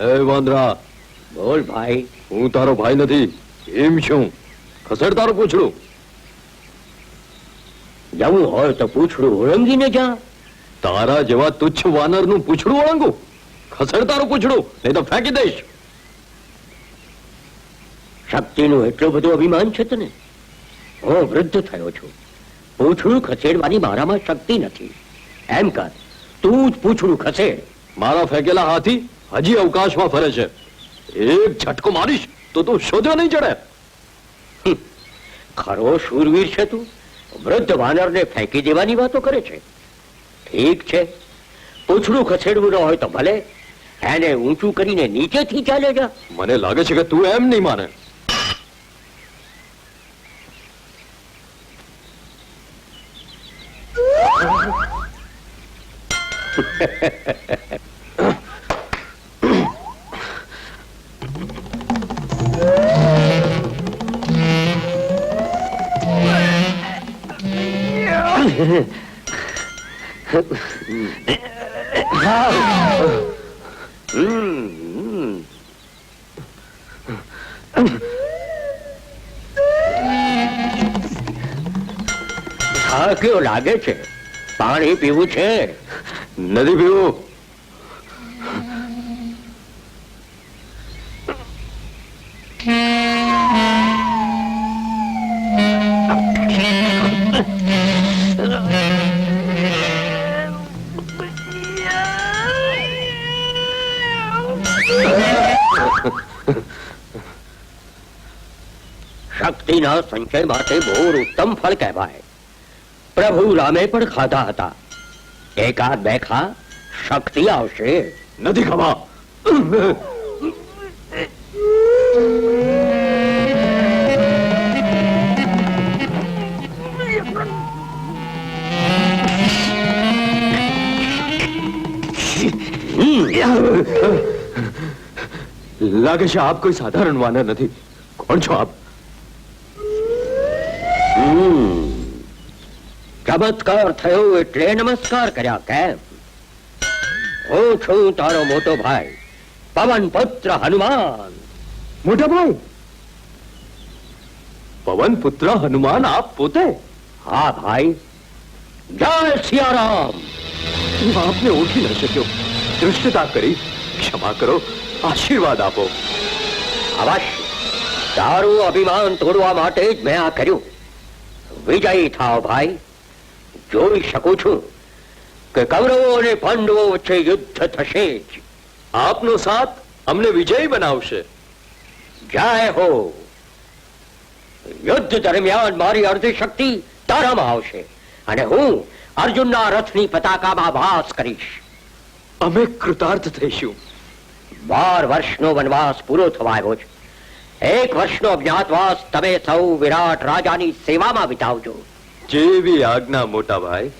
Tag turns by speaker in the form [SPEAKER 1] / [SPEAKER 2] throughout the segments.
[SPEAKER 1] એ વાંદરા.
[SPEAKER 2] બોલ ભાઈ.
[SPEAKER 1] હું તારો ભાઈ નથી એમ છું. ખસેડ તારું પૂછડું.
[SPEAKER 2] જવું હોય તો પૂછડું. ઓળંગીને જા.
[SPEAKER 1] તારા જેવા તુચ્છ વાનરનું પૂછડું ઓળંગું. ખસેડ તારું પૂછડું નહીં તો ફેંકી દઈશ.
[SPEAKER 2] શક્તિનું એટલું બધું અભિમાન છે તને? હું વૃદ્ધ થયો છું. પૂછડું ખસેડવાની મારામાં શક્તિ નથી. એમ કર. તું જ પૂછડું ખસે.
[SPEAKER 1] મારા ફેંકેલા હાથી હજી અવકાશમાં ફરે છે. એક ઝટકો મારીશ તો તું શોધ્યો નહીં ચડે.
[SPEAKER 2] ખરો શૂરવીર છે તું? વૃદ્ધ વાનરને ફેંકી દેવાની વાતો કરે છે. ઠીક છે. પૂછડું ખસેડવું ન હોય તો ભલે. એને ઊંચું કરીને નીચેથી ચાલે જા.
[SPEAKER 1] મને લાગે છે કે તું એમ નહીં માને.
[SPEAKER 2] થાક્યો લાગે છે. પાણી પીવું છે.
[SPEAKER 1] નથી પીવું.
[SPEAKER 2] શક્તિના સંચય માટે બહુ ઉત્તમ ફળ કહેવાય. પ્રભુ રામે પણ ખાધા હતા. એકાદ બે ખા શક્તિ આવશે
[SPEAKER 1] નથી ખબર લાગે છે આપ કોઈ સાધારણ વાનર નથી કોણ છો આપ
[SPEAKER 2] ચમત્કાર થયો એટલે નમસ્કાર કર્યા કેમ? હું છું તારો મોટો ભાઈ પવન પુત્ર હનુમાન.
[SPEAKER 1] મોટા ભાઈ? પવન પુત્ર હનુમાન આપ પોતે?
[SPEAKER 2] હા ભાઈ. જય સિયારામ.
[SPEAKER 1] હું આપને ઓળખી ન શક્યો. દૃષ્ટતા કરી ક્ષમા કરો આશીર્વાદ આપો.
[SPEAKER 2] અવશ્ય. તારું અભિમાન તોડવા માટે જ મેં આ કર્યું. વિજયી થાવ ભાઈ. જોઈ શકું છું કે કૌરવો અને પાંડવો વચ્ચે યુદ્ધ થશે જ.
[SPEAKER 1] આપનો સાથ અમને વિજય બનાવશે.
[SPEAKER 2] જય હો. યુદ્ધ દરમિયાન મારી અર્ધી શક્તિ તારામાં આવશે અને હું અર્જુનના રથની પતાકામાં વાસ કરીશ.
[SPEAKER 1] અમે કૃતાર્થ થઈશું.
[SPEAKER 2] બાર વર્ષનો વનવાસ પૂરો થવા આવ્યો છે એક વર્ષનો અજ્ઞાતવાસ તમે સૌ વિરાટ રાજાની સેવામાં વિતાવજો.
[SPEAKER 1] જેવી આજ્ઞા, મોટા ભાઈ.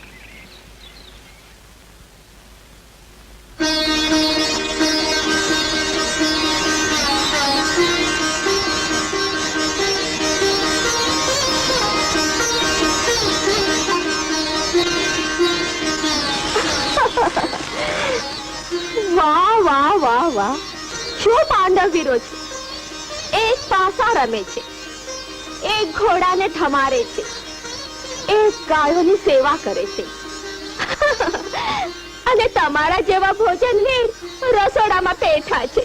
[SPEAKER 3] વાહ વાહ વાહ વાહ. શું પાંડવ છે? એક પાસા રમે છે. એક ઘોડાને ઠમારે છે. એક ગાયોની સેવા કરે છે. અને તમારા જેવા ભોજનવીર રસોડામાં બેઠા છે.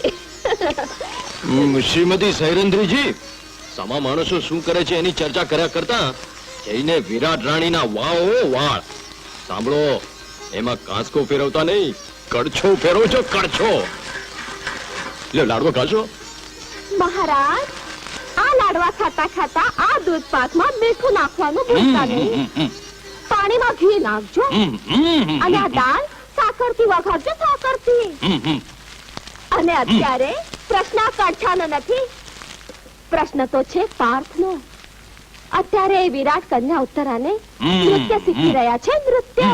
[SPEAKER 1] શ્રીમતી સૈરંદ્રીજી સમા માણસો શું કરે છે એની ચર્ચા કર્યા કરતા જઈને વિરાટ રાણીના વાઓ વાળ. સાંભળો એમાં કાંસકો ફેરવતા નહીં કડછો ફેરવો છો કડછો. લ્યો લાડવો ખાશો?
[SPEAKER 3] મહારાજ આ લાડવા ખાતા ખાતા આ દૂધ પાકમાં મીઠું નાખવાનું ભૂલતા નહીં. પાણીમાં ઘી નાખજો. અને આ દાળ સાકરથી વઘારજો સાકરથી. અને અત્યારે પ્રશ્ન કાઢવાનો નથી. પ્રશ્ન તો છે પાર્થનો. અત્યારે એ વિરાટ કન્યા ઉત્તરાને નૃત્ય શીખી રહ્યા છે નૃત્ય.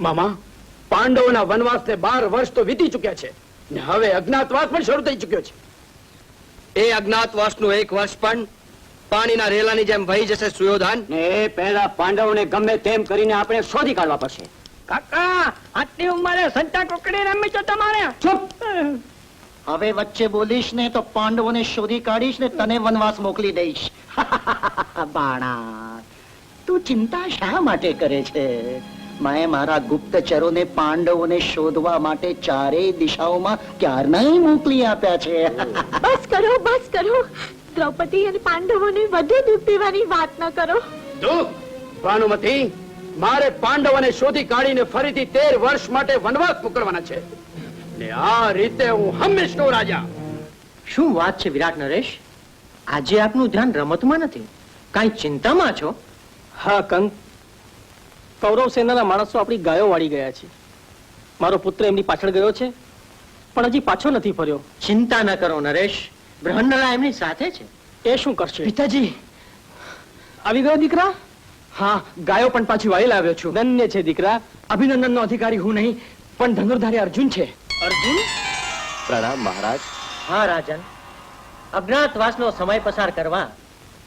[SPEAKER 4] મામા પાંડવોના વનવાસને બાર વર્ષ તો વીતી ચુક્યા છે ને હવે અજ્ઞાતવાસ પણ શરૂ થઈ ચુક્યો છે.
[SPEAKER 5] એ અજ્ઞાતવાસનું એક વર્ષ પણ પાણીના રેલાની જેમ વહી જશે સુયોધાન.
[SPEAKER 2] ને એ પહેલા પાંડવોને ગમે તેમ કરીને આપણે શોધી કાઢવા પડશે.
[SPEAKER 4] કાકા આટલી ઉંમરે સંતા કોકડી રમી તો તમારે?
[SPEAKER 2] ચૂપ!
[SPEAKER 6] હવે વચ્ચે બોલીશ ને તો પાંડવોને શોધી કાઢીશ ને તને વનવાસ મોકલી દઈશ. બાણા તું ચિંતા શા માટે કરે છે? મેં મારા ગુપ્તચરોને પાંડવોને શોધવા માટે ચારેય દિશાઓમાં ક્યારનાય મોકલી આપ્યા છે.
[SPEAKER 3] બસ કરો બસ કરો. દ્રૌપદી અને પાંડવોને વધુ દુઃખ દેવાની વાત ન કરો.
[SPEAKER 4] દુઃખ? ભાનુમતી મારે પાંડવોને શોધી કાઢીને ફરીથી તેર વર્ષ માટે વનવાસ મોકલવાના છે. ને આ રીતે હું હંમેશનો રાજા.
[SPEAKER 7] શું વાત છે વિરાટ નરેશ? આજે આપનું ધ્યાન રમતમાં નથી? કાંઈ ચિંતામાં છો?
[SPEAKER 8] હા કંક કૌરવ સેનાના માણસો આપણી ગાયો વાળી ગયા છે. મારો પુત્ર એમની પાછળ ગયો છે પણ હજી પાછો નથી ફર્યો.
[SPEAKER 7] ચિંતા ન કરો નરેશ. બ્રહ્મનલા એમની સાથે છે.
[SPEAKER 8] એ શું કરશે?
[SPEAKER 7] પિતાજી.
[SPEAKER 8] આવી ગયો દીકરા?
[SPEAKER 7] હા ગાયો પણ પાછી વાળી લાવ્યો છું.
[SPEAKER 8] ધન્ય છે દીકરા.
[SPEAKER 7] અભિનંદનનો અધિકારી હું નહીં પણ ધનુર્ધારી અર્જુન છે.
[SPEAKER 8] અર્જુન?
[SPEAKER 2] પ્રણામ મહારાજ.
[SPEAKER 7] હા રાજન. અજ્ઞાતવાસનો સમય પસાર કરવા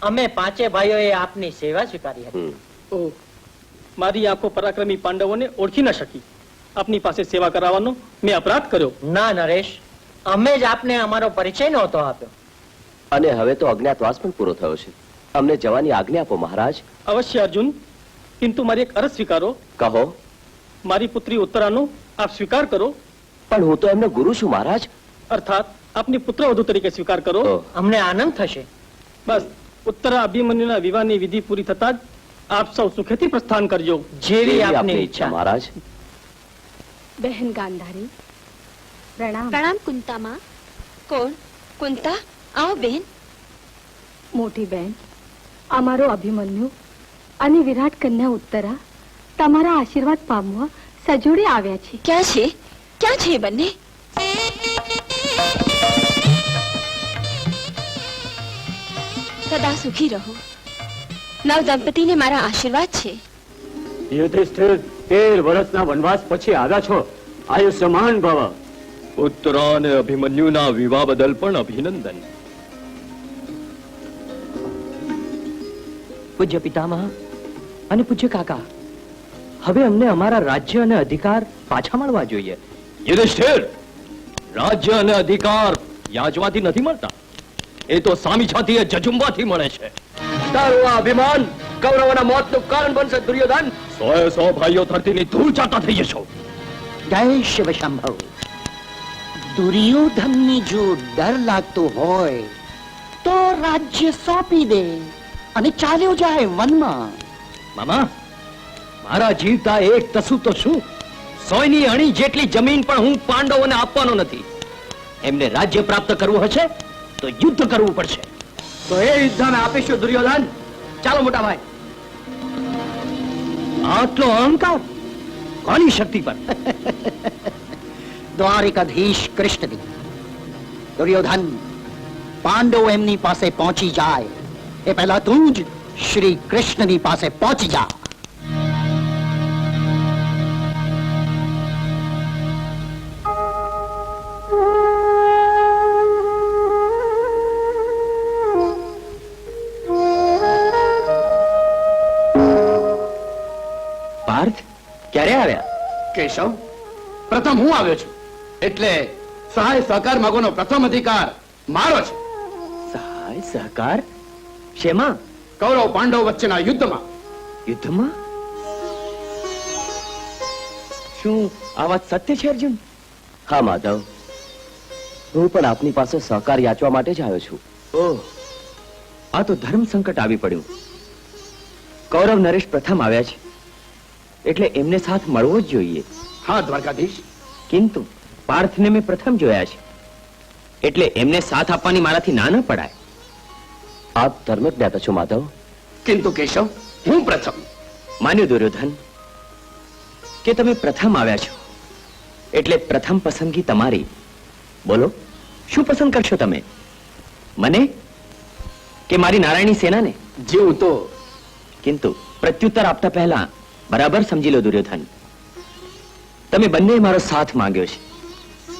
[SPEAKER 7] અમે પાંચે ભાઈઓએ આપની સેવા સ્વીકારી હતી.
[SPEAKER 8] ઓહ મારી આંખો પરાક્રમી પાંડવોને ઓળખી ન શકી. આપની પાસે સેવા કરાવવાનો મેં અપરાધ કર્યો.
[SPEAKER 7] ના નરેશ. અમે જ આપને અમારો પરિચય નહોતો આપ્યો.
[SPEAKER 2] અને હવે તો અજ્ઞાતવાસ પણ પૂરો થયો છે. અમને જવાની આજ્ઞા આપો મહારાજ.
[SPEAKER 8] અવશ્ય અર્જુન. કિંતુ મારી એક અરજ સ્વીકારો.
[SPEAKER 2] કહો.
[SPEAKER 8] મારી પુત્રી ઉત્તરાનો આપ સ્વીકાર કરો.
[SPEAKER 2] પણ હું તો એમનો ગુરુ છું મહારાજ.
[SPEAKER 8] અર્થાત આપની પુત્રવધુ તરીકે સ્વીકાર કરો.
[SPEAKER 7] અમને આનંદ થશે.
[SPEAKER 8] બસ. ઉત્તરા અભિમન્યુના વિવાહની વિધિ પૂરી થતા જ આપ સૌ સુખેથી પ્રસ્થાન કરજો
[SPEAKER 7] જેવી આપની ઈચ્છા
[SPEAKER 2] મહારાજ
[SPEAKER 3] બહેન ગાંધારી પ્રણામ
[SPEAKER 9] પ્રણામ કુંતામાં કોણ કુંતા આવો બેન
[SPEAKER 3] મોટી બહેન અમારો અભિમન્યુ અને વિરાટ કન્યા ઉત્તરા તમારા આશીર્વાદ પામવા સજોડે આવ્યા છે
[SPEAKER 9] ક્યાં છે ક્યાં છે બંને સદા સુખી રહો નવ દંપતીને મારા આશીર્વાદ છે.
[SPEAKER 2] યુધિષ્ઠિર તેર વર્ષના વનવાસ પછી આવ્યા છો. આયુષ્યમાન ભવ.
[SPEAKER 1] પુત્ર અને અભિમન્યુના વિવાહ બદલ પણ અભિનંદન.
[SPEAKER 7] પૂજ્ય પિતામહ અને પૂજ્ય કાકા હવે અમને અમારા રાજ્ય અને અધિકાર પાછા મળવા જોઈએ.
[SPEAKER 1] યુધિષ્ઠિર રાજ્ય અને અધિકાર યાજવાથી નથી મળતા. એ તો સામી છાતીએ જજુમવાથી મળે છે.
[SPEAKER 5] તારું આ અભિમાન કૌરવોના મોતનું કારણ બનશે દુર્યોધન
[SPEAKER 1] સો સો ભાઈઓ ધરતીની ધૂળ ચાતા થઈ જશો
[SPEAKER 6] જય શિવ શંભવ દુર્યોધનની જો ડર લાગતો હોય તો રાજ્ય સોંપી દે અને ચાલ્યો જાય વનમાં
[SPEAKER 1] મામા મારા જીવતા એક તસુ તો શું સોયની અણી જેટલી જમીન પણ હું પાંડવોને આપવાનો નથી એમને રાજ્ય પ્રાપ્ત કરવું હશે તો યુદ્ધ કરવું પડશે
[SPEAKER 5] તો એ યુદ્ધ અમે આપીશું દુર્યોધન ચાલો મોટા ભાઈ
[SPEAKER 1] આટલો અહંકાર કોની શક્તિ પર
[SPEAKER 6] દ્વારિકાધીશ કૃષ્ણની દુર્યોધન પાંડવો એમની પાસે પહોંચી જાય એ પહેલા તું જ શ્રી કૃષ્ણની પાસે પહોંચી જા
[SPEAKER 7] પાર્થ ક્યારે આવ્યા?
[SPEAKER 4] કેશવ પ્રથમ હું આવ્યો છું. એટલે સહાય સહકાર માગોનો પ્રથમ અધિકાર મારો છે.
[SPEAKER 7] સહાય સહકાર? શેમાં?
[SPEAKER 4] કૌરવ પાંડવ વચ્ચેના યુદ્ધમાં.
[SPEAKER 7] યુદ્ધમાં? શું આ વાત સત્ય છે અર્જુન?
[SPEAKER 2] હા માધવ. હું પણ આપની પાસે સહકાર યાચવા માટે જ આવ્યો છું.
[SPEAKER 7] ઓહ આ તો ધર્મ સંકટ આવી પડ્યું. કૌરવ નરેશ પ્રથમ આવ્યા છે. એટલે એમને સાથ મળવો જ જોઈએ.
[SPEAKER 4] હા દ્વારકાધીશ.
[SPEAKER 7] કિંતુ પાર્થને મેં પ્રથમ જોયા છે. એટલે એમને સાથ આપવાની મારાથી ના ના પડાય.
[SPEAKER 2] આપ ધર્મજ્ઞાતા છો માધવ?
[SPEAKER 4] કિંતુ કેશવ હું પ્રથમ.
[SPEAKER 7] માન્યું દુર્યોધન કે તમે પ્રથમ આવ્યા છો. એટલે પ્રથમ પસંદગી તમારી. બોલો. શું પસંદ કરશો તમે? મને? કે મારી નારાયણી સેનાને?
[SPEAKER 4] જીવ તો.
[SPEAKER 7] કિંતુ પ્રત્યુત્તર આપતા પહેલા બરાબર સમજી લો દુર્યોધન. તમે બંને મારો સાથ માંગ્યો છે.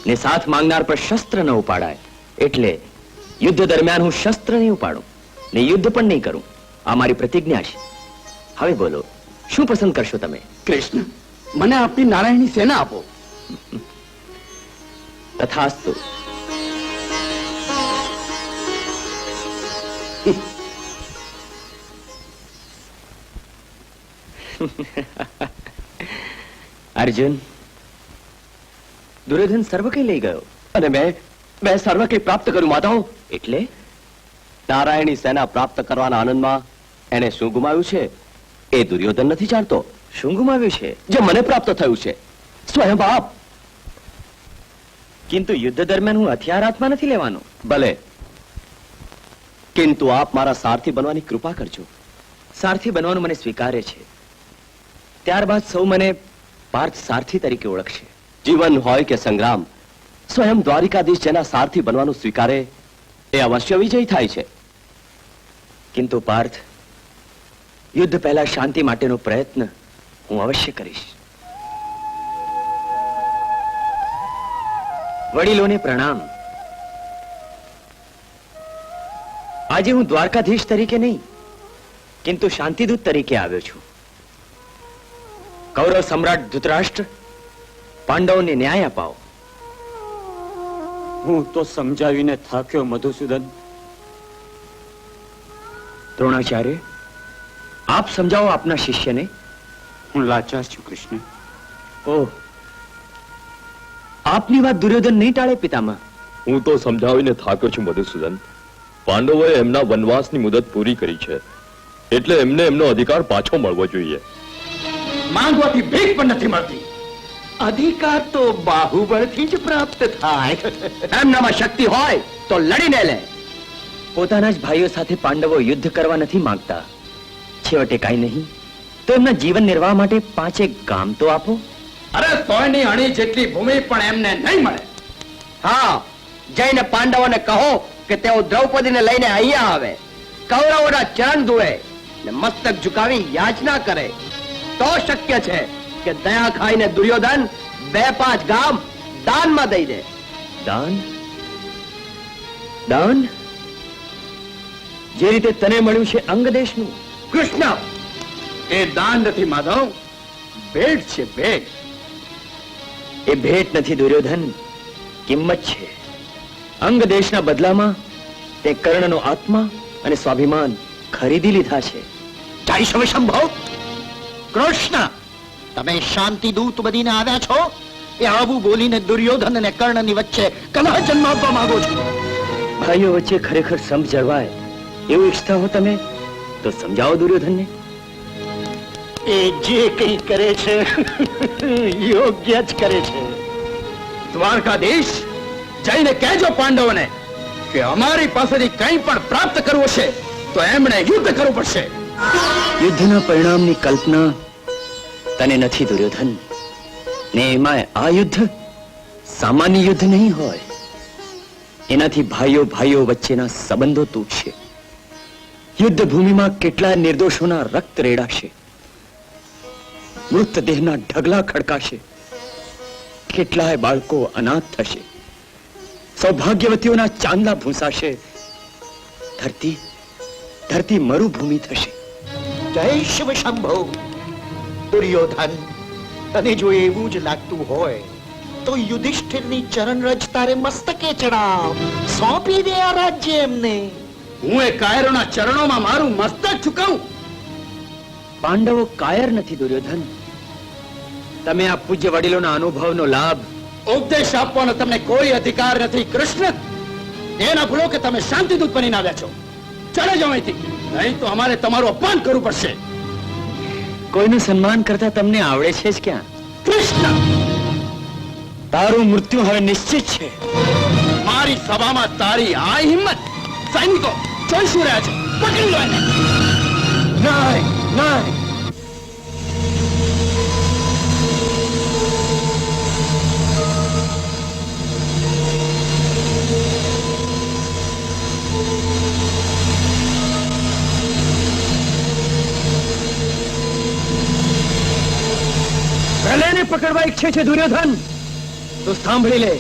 [SPEAKER 7] ને સાથ માંગનાર પર શસ્ત્ર ન ઉપાડાય. એટલે યુદ્ધ દરમિયાન હું શસ્ત્ર નહીં ઉપાડું ને યુદ્ધ પણ નહીં કરું. આ મારી પ્રતિજ્ઞા છે. હવે બોલો શું પસંદ કરશો તમે?
[SPEAKER 4] કૃષ્ણ મને આપની નારાયણની સેના આપો.
[SPEAKER 7] તથાસ્તુ. અર્જુન દુર્યોધન સર્વ કઈ લઈ ગયો.
[SPEAKER 5] અને મેં મેં સર્વ કઈ પ્રાપ્ત કર્યું માધવ
[SPEAKER 7] એટલે?
[SPEAKER 5] નારાયણી સેના પ્રાપ્ત કરવાના આનંદમાં એને શું ગુમાવ્યું છે? એ દુર્યોધન નથી જાણતો.
[SPEAKER 7] શું ગુમાવ્યું છે?
[SPEAKER 5] જે મને પ્રાપ્ત થયું છે. સ્વયં બાપ
[SPEAKER 7] કિંતુ યુદ્ધ દરમિયાન હું હથિયાર હાથમાં નથી લેવાનો.
[SPEAKER 5] ભલે. કિંતુ આપ મારા સારથી બનવાની કૃપા કરજો.
[SPEAKER 7] સારથી બનવાનું મને સ્વીકારે છે. ત્યારબાદ સૌ મને પાર્થ સારથી તરીકે ઓળખશે.
[SPEAKER 5] જીવન હોય કે સંગ્રામ, સ્વયં દ્વારિકાધીશ જેના સારથી બનવાનું સ્વીકારે એ અવશ્ય વિજય થાય છે.
[SPEAKER 7] કિંતુ પાર્થ, યુદ્ધ પહેલા શાંતિ માટેનો પ્રયત્ન હું અવશ્ય કરીશ. વડીલોને પ્રણામ. આજે હું દ્વારકાધીશ તરીકે નહીં, કિંતુ શાંતિદૂત તરીકે આવ્યો છું. કૌરવ સમ્રાટ ધૃતરાષ્ટ્ર પાંડવને ન્યાય અપાવો.
[SPEAKER 10] હું તો સમજાવીને થાક્યો મધુસૂદન.
[SPEAKER 7] દ્રોણાચાર્ય આપ સમજાવો આપના શિષ્યને.
[SPEAKER 10] હું લાચાર છું કૃષ્ણ.
[SPEAKER 7] ઓહ. આપની વાત દુર્યોધન નહીં ટાળે પિતામાં
[SPEAKER 1] હું તો સમજાવીને થાક્યો છું મધુસૂદન. પાંડવોએ એમના વનવાસની મુદત પૂરી કરી છે. એટલે એમને એમનો અધિકાર પાછો મળવો જોઈએ.
[SPEAKER 4] માંગવાથી ભીખ પણ નથી મળતી.
[SPEAKER 6] અધિકાર તો બાહુબળથી જ પ્રાપ્ત થાય.
[SPEAKER 5] એમનામાં શક્તિ હોય તો લડીને લે.
[SPEAKER 7] પોતાના જ ભાઈઓ સાથે પાંડવો યુદ્ધ કરવા નથી માંગતા. છેવટે કાંઈ નહીં. તો એમના જીવન નિર્વાહ માટે પાંચે ગામ તો આપો.
[SPEAKER 4] અરે તોયની અણી જેટલી ભૂમિ પણ એમને નહીં મળે.
[SPEAKER 5] હા જઈને પાંડવોને કહો કે તેઓ દ્રૌપદીને લઈને અહીંયા આવે. કૌરવોના ચરણ ધોવે ને મસ્તક ઝુકાવી યાચના કરે. તો શક્ય છે કે દયા ખાઈને દુર્યોધન બે પાંચ ગામ દાનમાં દઈ દે.
[SPEAKER 7] દાન? દાન? જે રીતે તને મળ્યું છે અંગદેશનું.
[SPEAKER 4] કૃષ્ણ! એ દાન નથી માધવ ભેટ છે ભેટ.
[SPEAKER 7] એ ભેટ નથી દુર્યોધન કિંમત છે. અંગ દેશના બદલામાં તે કર્ણનો આત્મા અને સ્વાભિમાન ખરીદી લીધા છે.
[SPEAKER 6] જય શિવ શંભો! કૃષ્ણ! તમે શાંતિ દૂત બનીને આવ્યા છો? એ આવું બોલીને દુર્યોધન અને કર્ણની વચ્ચે કલહ જન્માવવા માંગો છો?
[SPEAKER 7] ભાઈઓ વચ્ચે ખરેખર સમજ જળવાય. એવું ઈચ્છતા હો તમે? તો સમજાવો દુર્યોધનને.
[SPEAKER 6] એ જે કંઈ કરે છે યોગ્ય જ કરે છે.
[SPEAKER 4] દ્વારકાધીશ જઈને કહેજો પાંડવોને કે અમારી પાસેથી કંઈ પણ પ્રાપ્ત કરવું છે તો એમણે યુદ્ધ કરવું પડશે.
[SPEAKER 7] યુદ્ધના પરિણામની કલ્પના તને નથી દુર્યોધન. ને એમાં આ યુદ્ધ સામાન્ય યુદ્ધ નહીં હોય. એનાથી ભાઈઓ ભાઈઓ વચ્ચેના સંબંધો તૂટશે. યુદ્ધ ભૂમિમાં કેટલા નિર્દોષોના રક્ત રેડાશે. મૃતદેહના ઢગલા ખડકાશે. કેટલાય બાળકો અનાથ થશે. સૌભાગ્યવતીઓના ચાંદલા ભૂંસાશે. ધરતી ધરતી મરુભૂમિ થશે.
[SPEAKER 6] જય શિવ શંભો. દુર્યોધન તને જો એવું જ લાગતું હોય તો યુધિષ્ઠિરની ચરણ રજ તારે મસ્તકે ચડાવ. સોંપી દે આ રાજ્ય એમને.
[SPEAKER 4] હું એ કાયરોના ચરણોમાં મારું મસ્તક ચુકાવું.
[SPEAKER 7] પાંડવો કાયર નથી દુર્યોધન. તમે આ પૂજ્ય વડીલોના અનુભવનો લાભ.
[SPEAKER 4] ઉપદેશ આપવાનો તમને કોઈ અધિકાર નથી કૃષ્ણ. એના ભૂલો કે તમે શાંતિદૂત બનીને આવ્યા છો. ચડે જાઓ અહીંથી. નહીં તો અમારે તમારું અપમાન કરવું પડશે.
[SPEAKER 7] કોઈનું સન્માન કરતા તમને આવડે છે જ ક્યાં?
[SPEAKER 4] કૃષ્ણ!
[SPEAKER 7] તારું મૃત્યુ હવે નિશ્ચિત છે.
[SPEAKER 4] મારી સભામાં તારી આ હિંમત. સૈનિકો જોઈશું રહ્યા છે પકડી લો એને.
[SPEAKER 7] નહીં નહીં.
[SPEAKER 4] પહેલે એને
[SPEAKER 7] પકડવા ઈચ્છે છે દુર્યોધન. તો સાંભળી લે.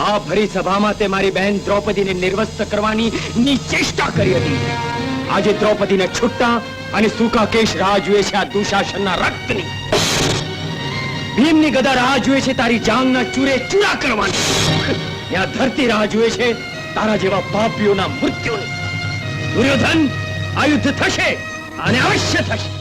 [SPEAKER 7] આ ભરી સભામાં તે મારી બહેન દ્રૌપદીને નિર્વસ્ત કરવાની ની કરી હતી. આજે દ્રૌપદીને છુટ્ટા અને સૂકા કેશ રાહ જુએ છે આ દુશાસનના રક્તની. ભીમની ગદા રાહ જુએ છે તારી જાંગના ચૂરે ચૂરા કરવાની. ત્યાં ધરતી રાહ જુએ છે તારા જેવા પાપીઓના મૃત્યુની. દુર્યોધન, આ યુદ્ધ થશે અને અવશ્ય થશે.